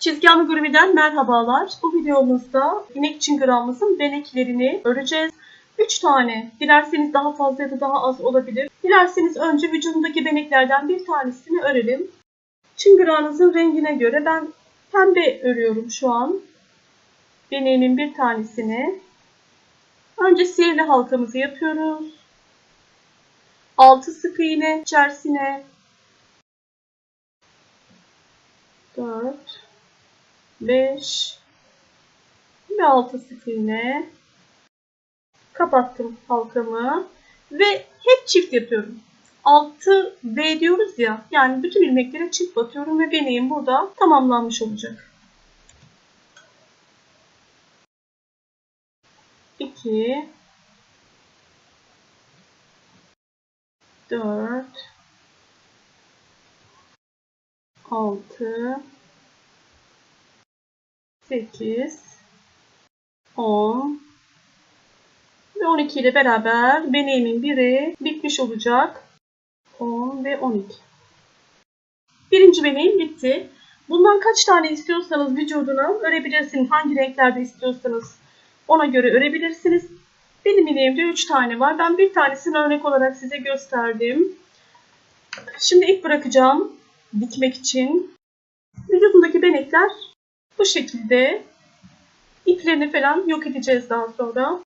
Çizgi Amigurami'den merhabalar. Bu videomuzda inek çıngıramızın beneklerini öreceğiz. 3 tane. Dilerseniz daha fazla ya da daha az olabilir. Dilerseniz önce vücudundaki beneklerden bir tanesini örelim. Çıngırağınızın rengine göre ben pembe örüyorum şu an. Beneğimin bir tanesini. Önce sihirli halkamızı yapıyoruz. 6 sık iğne içerisine 4 5 ve 6 sık iğne. Kapattım halkamı. Ve hep çift yapıyorum. 6 V diyoruz ya yani bütün ilmeklere çift batıyorum ve beneğim burada tamamlanmış olacak. 2 4 6 8 10 ve 12 ile beraber beneğimin biri bitmiş olacak. 10 ve 12. Birinci beneğim bitti. Bundan kaç tane istiyorsanız vücuduna örebilirsiniz. Hangi renklerde istiyorsanız ona göre örebilirsiniz. Benim ineğimde 3 tane var. Ben bir tanesini örnek olarak size gösterdim. Şimdi ip bırakacağım dikmek için. Vücudundaki benekler bu şekilde. İplerini falan yok edeceğiz daha sonra.